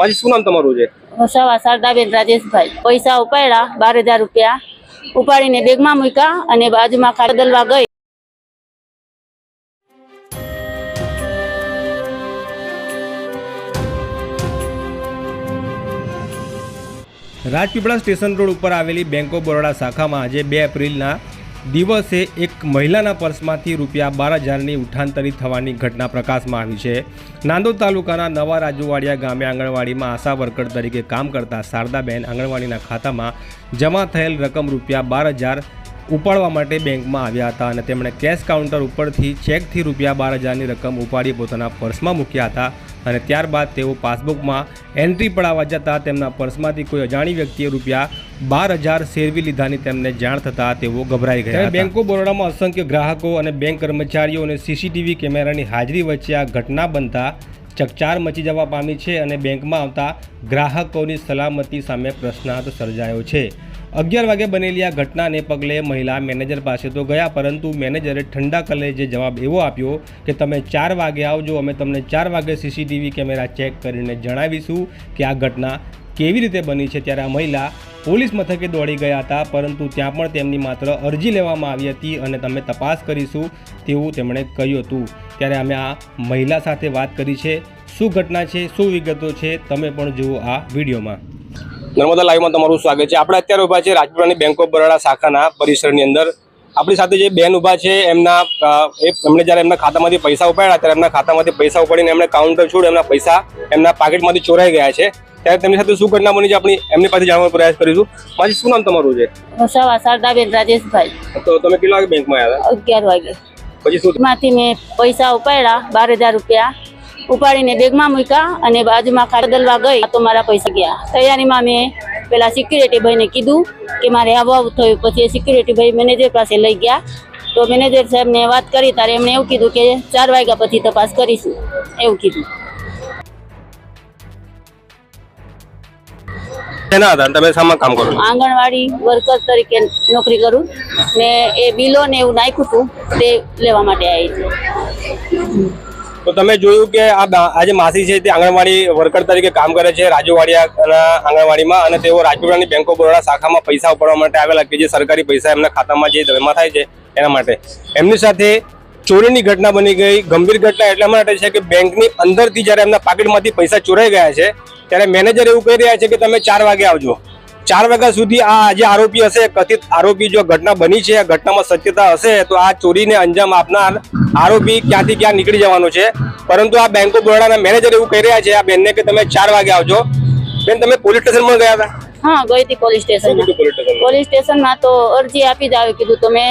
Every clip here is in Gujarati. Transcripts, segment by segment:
માજી શું નામ તમારું છે? સવા શારદાબેન રાજેશભાઈ. પૈસા ઉપાડ્યા બાર હજાર રૂપિયા. ઉપાડીને બેગમાં મૂક્યા અને બાજુમાં ખાલી ગઈ. રાજપીપળા સ્ટેશન રોડ ઉપર આવેલી બેંક ઓફ બરોડા શાખામાં આજે બે એપ્રિલના દિવસે એક મહિલાના પર્સમાંથી રૂપિયા બાર હજારની ઉઠાંતરી થવાની ઘટના પ્રકાશમાં આવી છે. નાંદોદ તાલુકાના નવા રાજુવાડિયા ગામે આંગણવાડીમાં આશા વર્કર તરીકે કામ કરતા શારદાબેન આંગણવાડીના ખાતામાં જમા થયેલ રકમ રૂપિયા બાર હજાર ઉપાડવા માટે બેંકમાં આવ્યા હતા અને તેમણે કેશ કાઉન્ટર ઉપરથી ચેકથી રૂપિયા બાર હજારની રકમ ઉપાડી પોતાના પર્સમાં મૂક્યા હતા અને ત્યારબાદ તેઓ પાસબુકમાં એન્ટ્રી પડાવવા જતાં તેમના પર્સમાંથી કોઈ અજાણી વ્યક્તિએ રૂપિયા બાર હજાર શેરવી લીધાની તેમને જાણ થતાં તેઓ ગભરાઈ ગયા. બેંક ઓફ બરોડામાં અસંખ્ય ગ્રાહકો અને બેંક કર્મચારીઓ અને સીસીટીવી કેમેરાની હાજરી વચ્ચે આ ઘટના બનતા ચકચાર મચી જવા પામી છે અને બેંકમાં આવતા ગ્રાહકોની સલામતી સામે પ્રશ્નાર્થ સર્જાયો છે અગિયાર વાગે બનેલી આ ઘટનાને પગલે મહિલા મેનેજર પાસે તો ગયા પરંતુ મેનેજરે ઠંડા કલેજે જવાબ એવો આપ્યો કે તમે ચાર વાગે આવજો અમે તમને ચાર વાગે સીસીટીવી કેમેરા ચેક કરીને જણાવીશું કે આ ઘટના કેવી રીતે બની છે ત્યારે આ મહિલા પોલીસ મથકે દોડી ગયા હતા, પરંતુ ત્યાં પણ તેમની માત્ર અરજી લેવામાં આવી હતી અને તમે તપાસ કરીશું તેવું તેમણે કહ્યું હતું. ત્યારે અમે આ મહિલા સાથે વાત કરી છે, શું ઘટના છે, શું વિગતો છે, તમે પણ જુઓ આ વિડીયોમાં. નર્મદા લાઈવમાં તમારું સ્વાગત છે. આપણે અત્યારે ઊભા છે રાજપીપળાની બેંક ઓફ બરોડા શાખાના પરિસરની અંદર. આપણી સાથે જે બેન ઊભા છે એમના એમણે જ્યારે એમના ખાતામાંથી પૈસા ઉપાડ્યા ત્યારે એમના ખાતામાંથી પૈસા ઉપાડીને એમણે કાઉન્ટર છોડ એમના પૈસા એમના પાકેટમાંથી ચોરાઈ ગયા છે. ત્યારે તેમની સાથે શું ઘટના બની છે આપણી એમની પાસે જાણવાનો પ્રયાસ કરીશું. માજી શું નામ તમારું છે? શારદાબેન રાજેશભાઈ. તો તમે કેટલા વાગે બેંકમાં આવ્યા અગિયાર વાગે. પછી શું માંથી મેં પૈસા ઉપાડ્યા બાર હજાર રૂપિયા ઉપાડીને બેગમાં મૂક્યા અને બાજુમાં ખાલી બદલવા ગઈ તો મારા પૈસા ગયા. તૈયારીમાં મેં પેલા સિક્યુરિટી ભાઈને કીધું કે મારે આવું આવું થયું. પછી સિક્યુરિટી ભાઈ મેનેજર પાસે લઈ ગયા. તો મેનેજર સાહેબને વાત કરી ત્યારે એમણે એવું કીધું કે ચાર વાગ્યા પછી તપાસ કરીશું. એવું કીધું. શેના હતા? તમે શામાં કામ કરો આંગણવાડી વર્કર તરીકે નોકરી કરું. ને એ બિલો ને એવું નાખ્યું હતું તે લેવા માટે આવી છું. તો તમે જોયું કે આ બા- આ માસી છે તે આંગણવાડી વર્કર તરીકે કામ કરે છે રાજુવાડિયાના આંગણવાડીમાં, અને તેઓ રાજપીપળાની બેંક ઓફ બરોડા શાખામાં પૈસા ઉપાડવા માટે આવેલા કે જે સરકારી પૈસા એમના ખાતામાં જે જમા થાય છે એના માટે. એમની સાથે ચોરીની ઘટના બની ગઈ. ગંભીર ઘટના એટલા માટે છે કે બેંકની અંદરથી જ્યારે એમના પાકીટમાંથી પૈસા ચોરાઈ ગયા છે, ત્યારે મેનેજર એવું કહી રહ્યા છે કે તમે ચાર વાગે આવજો. ચાર વાગ્યા સુધી આ જે આરોપી હશે કથિત આરોપી જો ઘટના બની છે ઘટનામાં સત્યતા હશે તો આ ચોરીને અંજામ આપનાર આરોપી ક્યાંથી ક્યાં નીકળી જવાનો છે. પરંતુ આ બેંક ઓફ બરોડાના મેનેજર એવું કહી રહ્યા છે આ બેનને કે તમે ચાર વાગે આવજો. બેન તમે પોલીસ સ્ટેશનમાં ગયા હતા? હા ગઈ હતી પોલીસ સ્ટેશન સ્ટેશનમાં. પોલીસ સ્ટેશનમાં? પોલીસ તો અરજી આપી જ આવ્યું કીધું તમે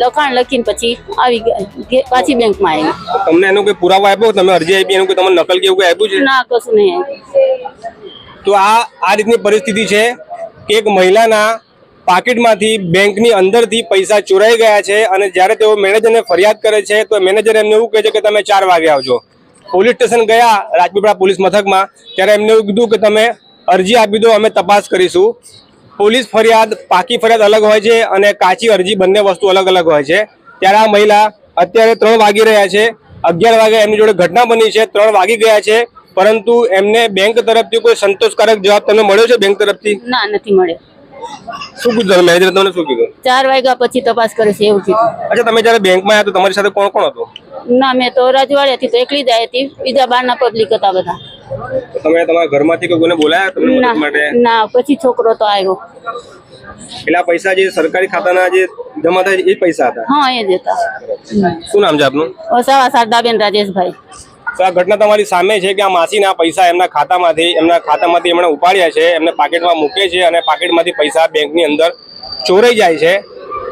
લખાણ લખીને પછી આવી ગયા પાછી બેંકમાં આવી તમને એનો કોઈ પુરાવો આપ્યો? તમે અરજી આપી એનું કોઈ તમને નકલ કે એવું કોઈ આપ્યું છે? ના કશું નહીં તો આ આ રીતની પરિસ્થિતિ છે. એક મહિલાના પાકીટમાંથી બેંકની અંદરથી પૈસા ચોરાઈ ગયા છે અને જ્યારે તેઓ મેનેજરને ફરિયાદ કરે છે, તો મેનેજર એમને એવું કહે છે કે તમે ચાર વાગે આવજો. પોલીસ સ્ટેશન ગયા રાજપીપળા પોલીસ મથકમાં, ત્યારે એમને એવું કીધું કે તમે અરજી આપી દો, અમે તપાસ કરીશું. પોલીસ ફરિયાદ, પાકી ફરિયાદ અલગ હોય છે અને કાચી અરજી બંને વસ્તુ અલગ અલગ હોય છે. ત્યારે આ મહિલા અત્યારે ત્રણ વાગી રહ્યા છે. અગિયાર વાગે એમની જોડે ઘટના બની છે, ત્રણ વાગી ગયા છે. પરંતુ એમને બેંક તરફથી કોઈ સંતોષકારક જવાબ તમને મળ્યો છે બેંક તરફથી? ના નથી મળ્યો. શું કીધું મેનેજર તમને શું કીધું? ચાર વાગ્યા પછી તપાસ કરે છે એવું કીધું. અચ્છા તમે જ્યારે બેંકમાં આવ્યા તો તમારી સાથે કોણ કોણ હતું? ના મેં તો રાજવાડિયાથી તો એકલી જ આવી હતી બીજા બહારના પબ્લિક હતા બધા. તમે તમારા ઘરમાંથી કોઈ કોઈને બોલાયા તમને મદદ માટે? ના પછી છોકરો તો આવ્યો. એટલે પૈસા જે સરકારી ખાતાના જે જમા થાય એ પૈસા હતા? હા એ જ હતા. શું નામ છે આપનું? વસાવા શારદાબેન રાજેશભાઈ. તો આ ઘટના તમારી સામે છે કે આ માસીના પૈસા એમના ખાતામાંથી એમના ખાતામાંથી એમણે ઉપાડ્યા છે, એમને પાકેટમાં મૂકે છે અને પાકેટમાંથી પૈસા બેંકની અંદર ચોરાઈ જાય છે.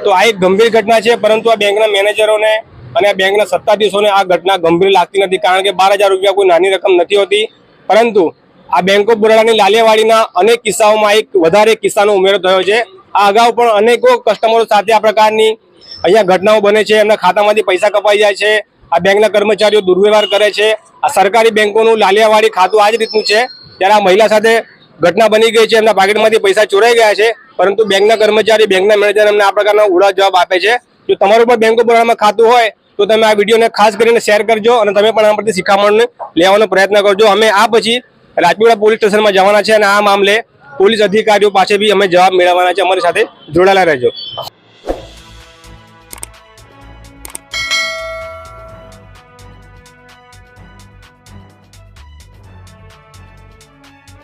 તો આ એક ગંભીર ઘટના છે, પરંતુ આ બેંકના મેનેજરોને અને આ બેંકના સત્તાધીશોને આ ઘટના ગંભીર લાગતી નથી, કારણ કે બાર હજાર રૂપિયા કોઈ નાની રકમ નથી હોતી. પરંતુ આ બેંક ઓફ બરોડાની લાલિયાવાડીના અનેક કિસ્સાઓમાં એક વધારે કિસ્સાનો ઉમેરો થયો છે. આ અગાઉ પણ અનેકો કસ્ટમરો સાથે આ પ્રકારની અહીંયા ઘટનાઓ બને છે, એમના ખાતામાંથી પૈસા કપાઈ જાય છે. આ બેંકના કર્મચારીઓ દુર્વ્યવહાર કરે છે. આ સરકારી બેંકોનું લાલિયાવાડી ખાતું આ જ રીતનું છે. ત્યારે આ મહિલા સાથે ઘટના બની ગઈ છે. એમના પાકેટમાંથી પૈસા ચોરાઈ ગયા છે. પરંતુ બેંકના કર્મચારી, બેંકના મેનેજર એમને આ પ્રકારના ઉડા જવાબ આપે છે. જો તમારું પણ બેંક બરોડામાં ખાતું હોય, તો તમે આ વિડીયોને ખાસ કરીને શેર કરજો અને તમે પણ આ પરથી શિખામણ લેવાનો પ્રયત્ન કરજો. અમે આ પછી રાજપીપળા પોલીસ સ્ટેશનમાં જવાના છે અને આ મામલે પોલીસ અધિકારીઓ પાસે બી અમે જવાબ મેળવવાના છે. અમારી સાથે જોડાયેલા રહેજો.